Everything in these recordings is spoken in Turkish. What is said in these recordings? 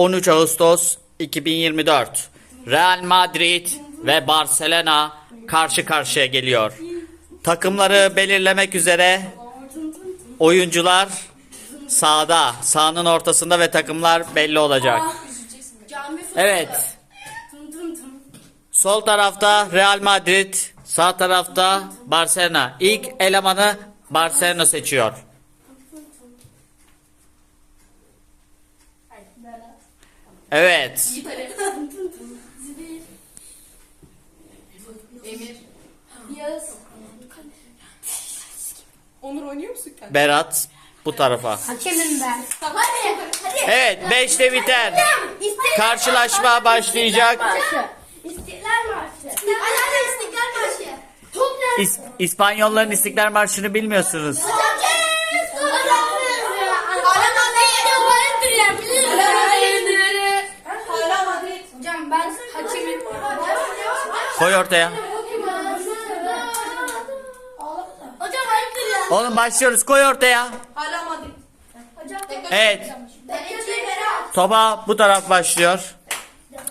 13 Ağustos 2024 Real Madrid ve Barcelona karşı karşıya geliyor. Takımları belirlemek üzere oyuncular sağda, sahanın ortasında ve takımlar belli olacak. Evet. Sol tarafta Real Madrid, sağ tarafta Barcelona. İlk elemanı Barcelona seçiyor. Evet. Emir. Yağız. Onur oynuyor musun sen? Berat bu tarafa. Hakemim ben. Hadi. Hadi. Evet 5'te biter. Karşılaşma başlayacak. İstiklal Marşı. İstiklal Marşı. Top nerede? İs- İspanyolların İstiklal Marşı'nı bilmiyorsunuz. Koy ortaya. Hocam hayırdır ya? Oğlum başlıyoruz. Koy ortaya. Hala Madrid. Hocam. Evet. Topa bu taraf başlıyor.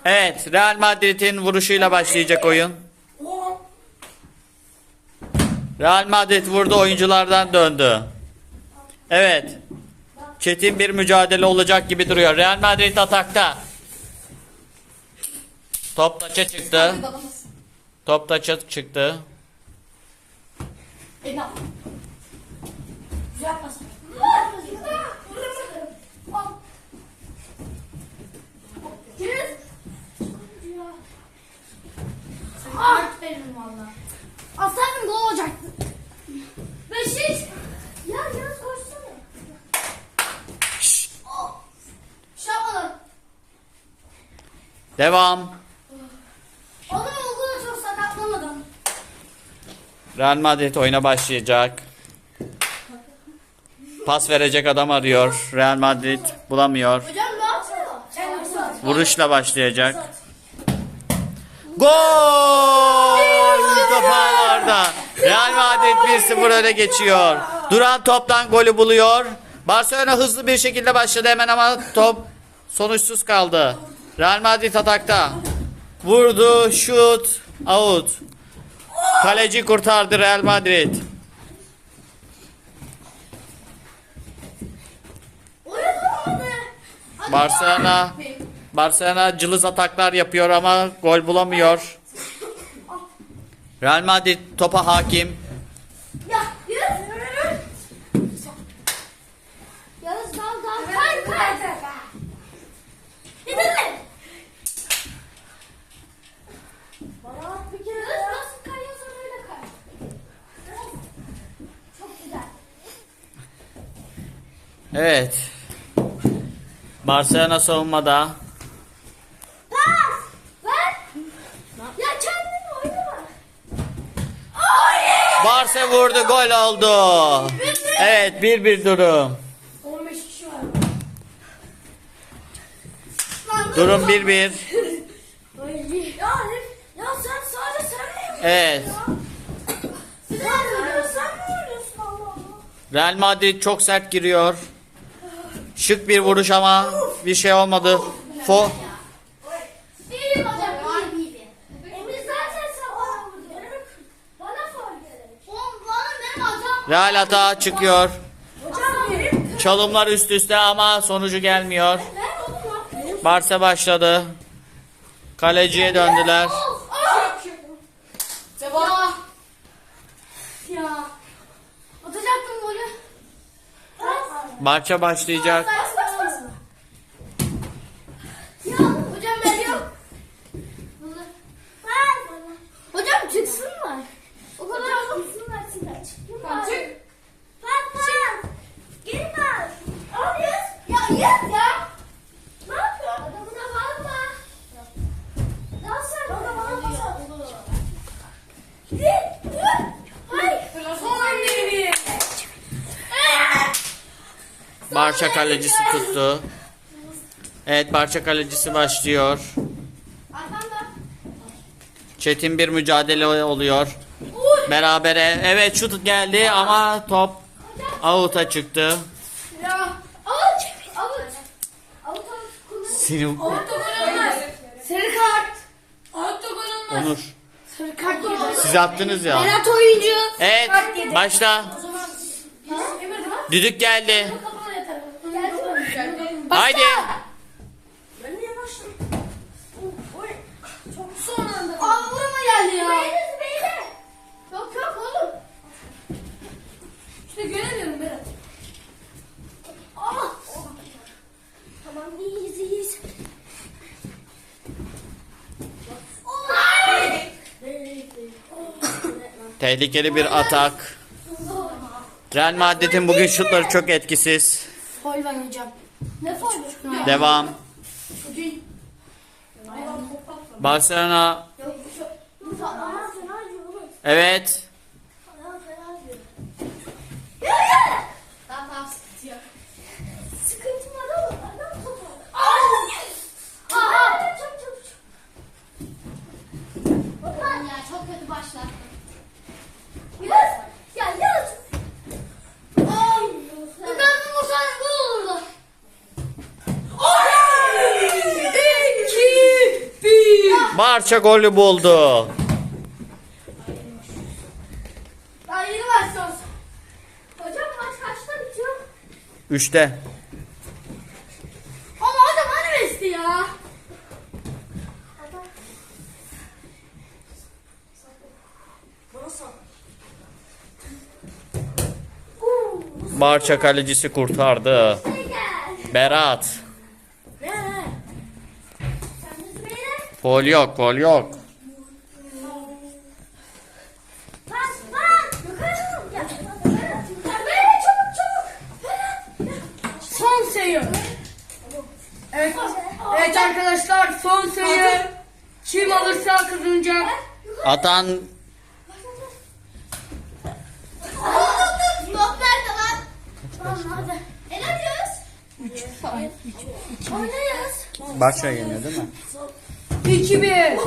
Evet. Real Madrid'in vuruşuyla başlayacak oyun. Real Madrid vurdu oyunculardan döndü. Evet. Çetin bir mücadele olacak gibi duruyor. Real Madrid atakta. Top taça çıktı. Top taça çıktı. Ena. Güzel pas. Aferin gol olacaktı. Beşik. Ya biraz koşsana. Şşş. Şapalım. Devam. Oğlum okulda çok sakatlamadım. Real Madrid oyuna başlayacak. Pas verecek adam arıyor. Real Madrid bulamıyor. Vuruşla başlayacak. Gol! Toparlarda. Real Madrid 1-0 öne geçiyor. Duran toptan golü buluyor. Barcelona hızlı bir şekilde başladı hemen ama top sonuçsuz kaldı. Real Madrid atakta. Vurdu, şut, out. Kaleci kurtardı Real Madrid. Barcelona Barcelona cılız ataklar yapıyor ama gol bulamıyor. Real Madrid topa hakim. Ya yürü. Yağız dal dal kay kay. Yeter lan. Bana at bir kere. Yağız nasıl kayıyorsan öyle kay. Çok güzel. Evet. Barcelona savunmada. Pas. Ver. Ya kendin oynama. Barça vurdu gol oldu. Evet 1-1 durum. 15 kişi var. Durum 1-1. Ya, ya sen sadece sen mi Evet. Sen oynuyorsun, sen mi oynuyorsun Allah Allah? Real Madrid çok sert giriyor. Şık bir vuruş ama bir şey olmadı. Fo İyiyim hocam, iyiyim, iyiyim. Emir zaten sen bana vurdun. Bana faul gerek. Oğlum bana benim hocam. Real hata çıkıyor. Hocam benim. Çalımlar üst üste ama sonucu gelmiyor. Ben başladı. Kaleciye döndüler. Devam. Ya. Ya. Atacaktım golü. Barça başlayacak. Pas, pas, pas. Ya hocam ben yok. Hocam çıksınlar. O kadar çıksınlar çıkar. Tamam, çık. Pas pas. Geri pas. Al yüz. Ya yüz ya. Ne yapıyorsun? Adamına bağırma. Ya sen bana bana pas at. Git. Dur. Hayır. Son annemi. Barça kalecisi tuttu. Evet Barça kalecisi başlıyor. Çetin bir mücadele oluyor. Berabere. Evet şut geldi ama top out'a çıktı. Olmaz. Sarı kart. Onur. Sarı kart yedi. Siz attınız ya. Berat oyuncu. Evet. Başla. Düdük geldi. Geldi. Haydi. Ben niye başladım? Oy. Çok son anda. Aa vurma geldi ya. Yok yok oğlum. İşte göremiyorum Berat. Aa. Tamam iyiyiz iyiyiz. Tehlikeli bir atak. Real Madrid'in bugün şutları çok etkisiz. Foul var hocam. Devam. Barcelona. Evet. Aa fena diyor. Ya ya! Tamam tamam sıkıntı yok. Sıkıntım var oğlum. Adam topu. Aa! Aa! Çok çok çok. Ulan ya çok kötü başlattın. Yaz! Ya yaz! Ay! Ben vursaydım gol olurdu. İki, bir. Barça golü buldu. Daha yeni başlıyoruz. Hocam maç kaçta bitiyor? Üçte. Ama adam hani Messi ya? Barça kalecisi kurtardı. gel? Berat. Ne? Sen de Zübeyir'e Gol yok, gol yok. Son sayı. Evet. Evet arkadaşlar son sayı. Kim alırsa kazanacak. Atan. Barça yeniyor değil mi? 2 1.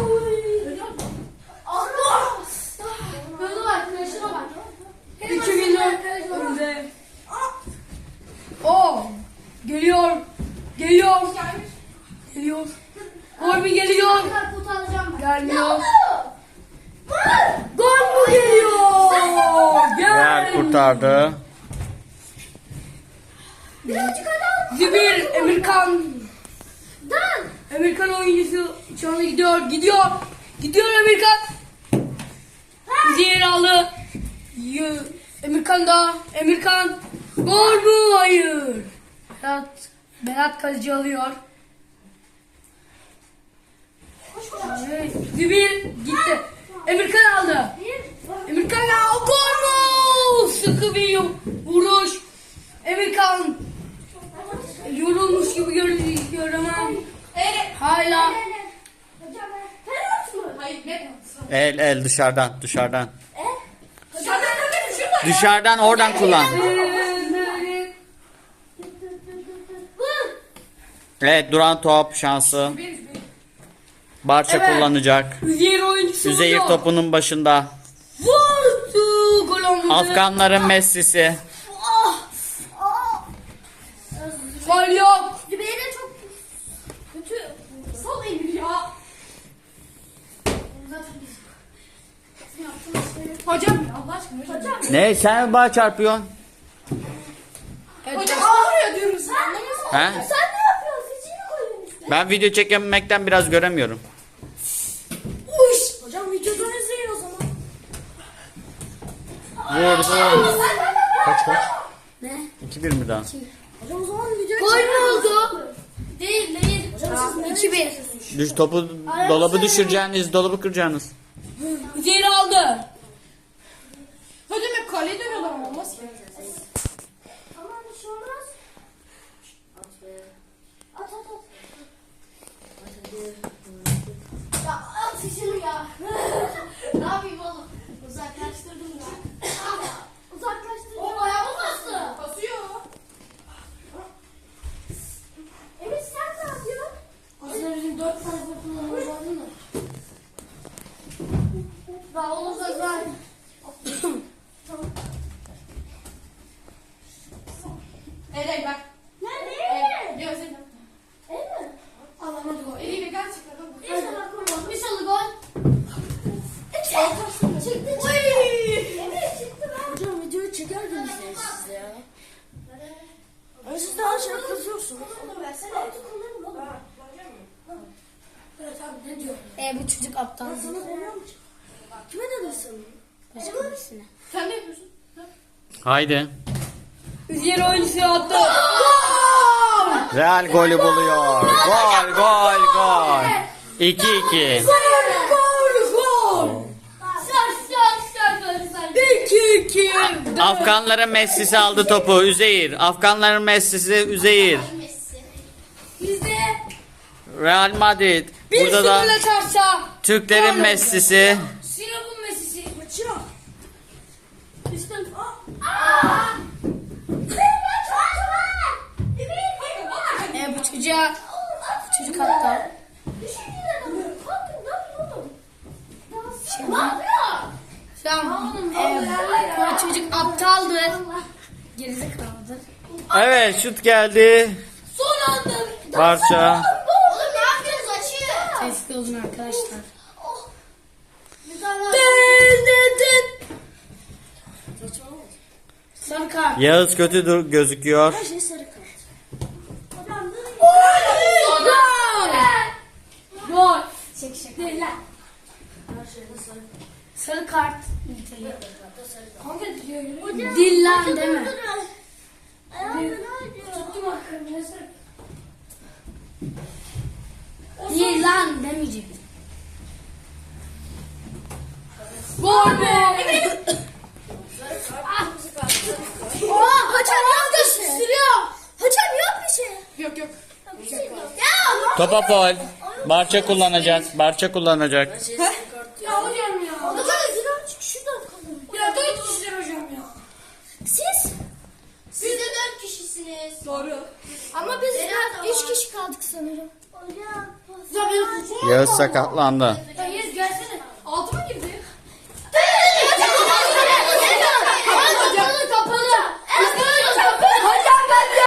Allah! Böyle bak, güneşine bak. 2 1 önde. O geliyor. Geliyor. Geliyor. Mü geliyor? Gelmiyor. Mu geliyor? Gel. kurtardı. Zibir Emirkan. Dan! Emirkan oyuncusu anda gidiyor. Gidiyor. Gidiyor Emirkan. Zibir aldı. Emirkan da. Emirkan. Gol mu? Hayır. Berat, Berat kaleci alıyor. Evet. Zibir gitti. Emirkan aldı. Bir. Emirkan ya gol mu? Sıkı bir vuruş. Emirkan yorulmuş gibi görünüyor ama Evet. hala Hocam penaltı mı? Hayır ne? El el dışarıdan, dışarıdan. E? Hocam şurada. Dışarıdan oradan kullan. Vur! Evet duran top şansı. Barça Evet. kullanacak. Üzeyir oyuncusu Üzeyir vuruyor. topunun başında. Vurdu gol olmadı. Afganların Messi'si. Ah! Ah! Gol yok. Zübeyir'e çok kötü. Sal Emir ya. Zaten biz ne yaptığımız şey- Hocam ya Allah aşkına hocam. Hocam. Ne sen bana çarpıyorsun? Hocam ağrıyor diyorum anlamıyorsun. He? Sen ne yapıyorsun? Ben video çekememekten biraz göremiyorum. Uş! Hocam videodan izleyin o zaman. Vurdu. Kaç kaç? Ne? 2-1 mi daha? Hocam o zaman video Gol mü oldu? Değil değil. Hocam siz 2-1. Düş topu dolabı düşüreceğiniz, dolabı kıracaksınız. Üzeyir aldı. Kaleye dönüyorlar ama olmaz ki. Aman bir şey olmaz. At at at. Ya at şunu ya. ne yapayım oğlum? Uzaklaştırdım ya. Uzaklaştırdım. O ayağıma bastı. Basıyor. Emir sen ne yapıyorsun? Aslında bizim dört tane kullanmamız lazım da. Daha da ben. E bu çocuk aptal. Kime dedin Başka birisine. Sen ne yapıyorsun? Haydi. Üzeri oyuncusu attı. Real golü buluyor. Gol gol gol. 2-2. Gol gol. 2-2. Afganların Messi'si aldı topu. Üzeyir. Afganların Messi'si Üzeyir. Messi. Bizde Real Madrid. bir Burada da sınırla çarşa. Türklerin Messi'si. E bu çocuğa çocuk şey yapıyorsun? Şimdi-? Şu an e, bu çocuk aptaldır. Gerizekalıdır. Evet şut geldi. Son anda. Barça. Ne yapıyorsunuz açıyor. Olun arkadaşlar. Oh. Sarı kart. Yağız kötü dur gözüküyor. şey sarı kart. Gol. Gol. Çek çek. Lan. Sarı kart. Kanka diyor. Dil lan Topa fol. Barça kullanacak. Barça kullanacak. Ya hocam ya. Ne kadar azıcık şuradan kalın. Ya dört kişiler hocam ya. Siz? Siz de dört kişisiniz. Doğru. Ama biz Berat üç kişi kaldık sanırım. Hocam. Ya. Yağız sakatlandı. Ya Yağız gelsene. Altı mı girdi? Kapalı. Kapalı.